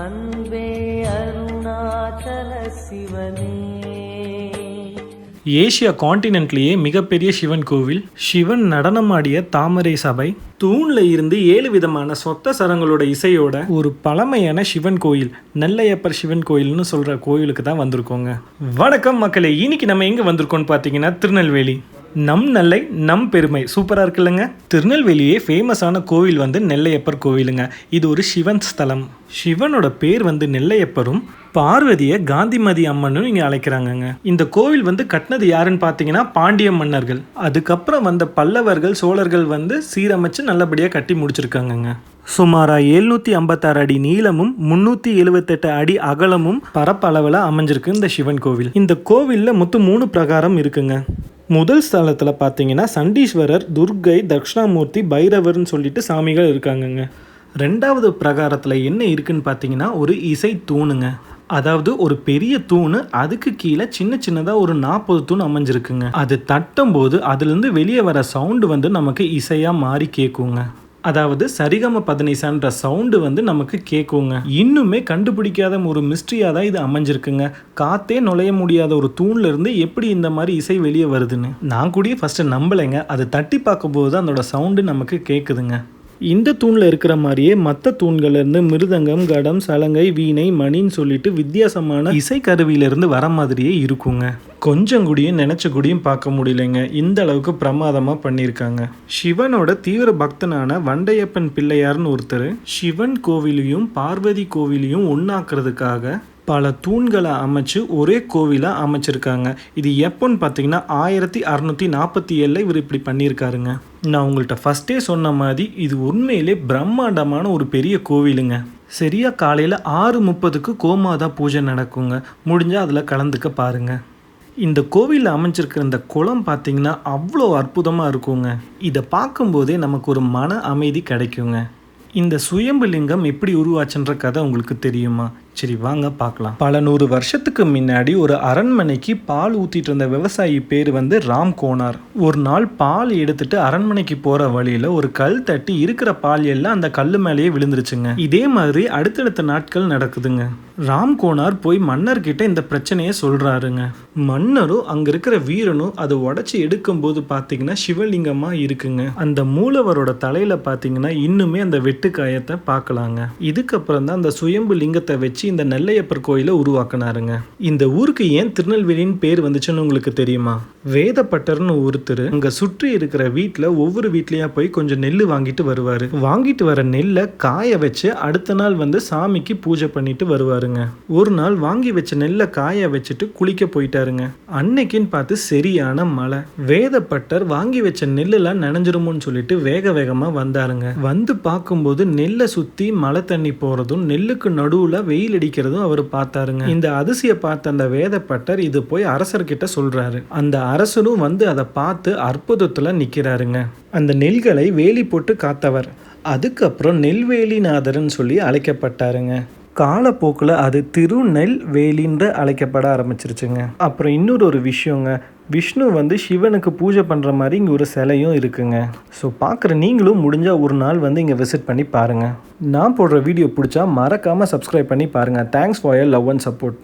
அன்பே அருணாச்சல சிவனே. ஏசியா காண்டினென்ட்லேயே மிகப்பெரிய சிவன் கோவில் சிவன் நடனமாடிய தாமரை சபை தூண்ல இருந்து ஏழு விதமான சொத்த சரங்களோட இசையோட ஒரு பழமையான சிவன் கோயில் நெல்லையப்பர் சிவன் கோயில்னு சொல்ற கோயிலுக்கு தான் வந்திருக்கோங்க. வணக்கம் மக்களே இன்னைக்கு நம்ம எங்க வந்திருக்கோம்னு பார்த்தீங்கன்னா திருநெல்வேலி. நம் நெல்லை நம் பெருமை. சூப்பராக இருக்குல்லங்க. திருநெல்வேலியே ஃபேமஸான கோவில் வந்து நெல்லையப்பர் கோவிலுங்க. இது ஒரு சிவன் ஸ்தலம். சிவனோட பேர் வந்து நெல்லையப்பரும் பார்வதியை காந்திமதி அம்மனும் இங்கே அழைக்கிறாங்கங்க. இந்த கோவில் வந்து கட்டினது யாருன்னு பார்த்தீங்கன்னா பாண்டிய மன்னர்கள். அதுக்கப்புறம் வந்த பல்லவர்கள் சோழர்கள் வந்து சீரமைச்சு நல்லபடியாக கட்டி முடிச்சிருக்காங்கங்க. சுமாராக எழுநூற்றி ஐம்பத்தாறு அடி நீளமும் முந்நூற்றி எழுபத்தெட்டு அடி அகலமும் பரப்பளவில் அமைஞ்சிருக்கு இந்த சிவன் கோவில். இந்த கோவிலில் மொத்தம் மூணு பிரகாரம் இருக்குங்க. முதல் ஸ்தலத்தில் பார்த்தீங்கன்னா சண்டீஸ்வரர் துர்க்கை தக்ஷணாமூர்த்தி பைரவர்னு சொல்லிட்டு சாமிகள் இருக்காங்கங்க. ரெண்டாவது பிரகாரத்தில் என்ன இருக்குன்னு பார்த்தீங்கன்னா ஒரு இசை தூணுங்க. அதாவது ஒரு பெரிய தூணு அதுக்கு கீழே சின்ன சின்னதாக ஒரு நாற்பது தூண் அமைஞ்சிருக்குங்க. அது தட்டும் போது அதுலேருந்து வெளியே வர சவுண்டு வந்து நமக்கு இசையாக மாறி கேட்குங்க அதாவது சரிகம பதனிசான்ற சவுண்டு வந்து நமக்கு கேட்குங்க இன்னுமே கண்டுபிடிக்காத ஒரு மிஸ்ட்ரியாக தான் இது அமைஞ்சிருக்குங்க. காத்தே நுழைய முடியாத ஒரு தூண்ல இருந்து எப்படி இந்த மாதிரி இசை வெளியே வருதுன்னு? நான் கூடயே ஃபஸ்ட்டு நம்பலைங்க. அது தட்டி பார்க்கும்போது அதோட சவுண்டு நமக்கு கேட்குதுங்க இந்த தூணில் இருக்கிற மாதிரியே மற்ற தூண்கள்லேருந்து மிருதங்கம் கடம் சலங்கை வீணை மணின்னு சொல்லிட்டு வித்தியாசமான இசை கருவியிலேருந்து வர மாதிரியே இருக்குங்க. கொஞ்சம் கூடியும் நினச்ச கூடியும் பார்க்க முடியலைங்க. இந்த அளவுக்கு பிரமாதமாக பண்ணியிருக்காங்க. சிவனோட தீவிர பக்தனான வண்டையப்பன் பிள்ளையார்னு ஒருத்தர் சிவன் கோவிலையும் பார்வதி கோவிலையும் ஒன்றாக்குறதுக்காக பல தூண்களை அமைச்சு ஒரே கோவிலாக அமைச்சிருக்காங்க. இது எப்போன்னு பார்த்தீங்கன்னா ஆயிரத்தி அறநூற்றி நாற்பத்தி ஏழில் இவர் இப்படி பண்ணியிருக்காருங்க. நான் உங்கள்கிட்ட ஃபஸ்ட்டே சொன்ன மாதிரி இது உண்மையிலே பிரம்மாண்டமான ஒரு பெரிய கோவிலுங்க. சரியா காலையில் ஆறு முப்பதுக்கு கோமாதா பூஜை நடக்குங்க. முடிஞ்சால் அதில் கலந்துக்க பாருங்க. இந்த கோவிலில் அமைஞ்சிருக்கிற இந்த குளம் பார்த்தீங்கன்னா அவ்வளோ அற்புதமாக இருக்குங்க. இதை பார்க்கும்போதே நமக்கு ஒரு மன அமைதி கிடைக்குங்க. இந்த சுயம்பு லிங்கம் எப்படி உருவாச்சுன்ற கதை உங்களுக்கு தெரியுமா? சரி வாங்க பார்க்கலாம். பல நூறு வருஷத்துக்கு முன்னாடி ஒரு அரண்மனைக்கு பால் ஊத்திட்டு இருந்த விவசாயி பேர் வந்து ராம் கோனார். ஒரு நாள் பால் எடுத்துட்டு அரண்மனைக்கு போற வழியில ஒரு கல் தட்டி இருக்கிற பால் எல்லாம் அந்த கல் மேலேயே விழுந்துருச்சுங்க. இதே மாதிரி அடுத்தடுத்த நாட்கள் நடக்குதுங்க. ராம்கோனார் போய் மன்னர்கிட்ட இந்த பிரச்சனையை சொல்கிறாருங்க மன்னரும் அங்கே இருக்கிற வீரனும் அதை உடச்சி எடுக்கும்போது பார்த்தீங்கன்னா சிவலிங்கமாக இருக்குங்க. அந்த மூலவரோட தலையில் பார்த்தீங்கன்னா இன்னுமே அந்த வெட்டுக்காயத்தை பார்க்கலாங்க. இதுக்கப்புறம் தான் அந்த சுயம்பு லிங்கத்தை வச்சு இந்த நெல்லையப்பர் கோயிலை உருவாக்குனாருங்க. இந்த ஊருக்கு ஏன் திருநெல்வேலின்னு பேர் வந்துச்சுன்னு உங்களுக்கு தெரியுமா? வேதப்பட்டர்னு ஒருத்தர் அங்கே சுற்றி இருக்கிற வீட்டில் ஒவ்வொரு வீட்லேயா போய் கொஞ்சம் நெல் வாங்கிட்டு வருவார். வாங்கிட்டு வர நெல்லை காய வச்சு அடுத்த நாள் வந்து சாமிக்கு பூஜை பண்ணிட்டு வருவாருங்க ஒரு நாள் வாங்கி வச்ச நெல்லை காய வச்சுட்டு குளிக்க போயிட்டாருங்க. அன்னைக்குன்னு பார்த்து சரியான மழை. வேதப்பட்டர் வாங்கி வச்ச நெல்லெல்லாம் நனைஞ்சிருமோன்னு சொல்லிட்டு வேக வேகமா வந்தாருங்க. வந்து பார்க்கும்போது நெல்லை சுத்தி மழை தண்ணி போறதும் நெல்லுக்கு நடுவுல வெயில் அடிக்கிறதும் அவர் பார்த்தாருங்க. இந்த அதிசய பார்த்த அந்த வேதப்பட்டர் இது போய் அரசர்கிட்ட சொல்றாரு. அந்த அரசரும் வந்து அதை பார்த்து அற்புதத்துல நிக்கிறாருங்க. அந்த நெல்களை வேலி போட்டு காத்தவர். அதுக்கப்புறம் நெல்வேலிநாதர்னு சொல்லி அழைக்கப்பட்டாருங்க. காலப்போக்கில் அது திருநெல்வேலின்ற அழைக்கப்பட ஆரம்பிச்சிருச்சுங்க. அப்புறம் இன்னொரு ஒரு விஷயங்க விஷ்ணு வந்து சிவனுக்கு பூஜை பண்ணுற மாதிரி இங்கே ஒரு சிலையும் இருக்குங்க. ஸோ பார்க்குற நீங்களும் முடிஞ்சால் ஒரு நாள் வந்து இங்கே விசிட் பண்ணி பாருங்கள் நான் போடுற வீடியோ பிடிச்சா மறக்காமல் சப்ஸ்கிரைப் பண்ணி பாருங்கள் thanks for your love and support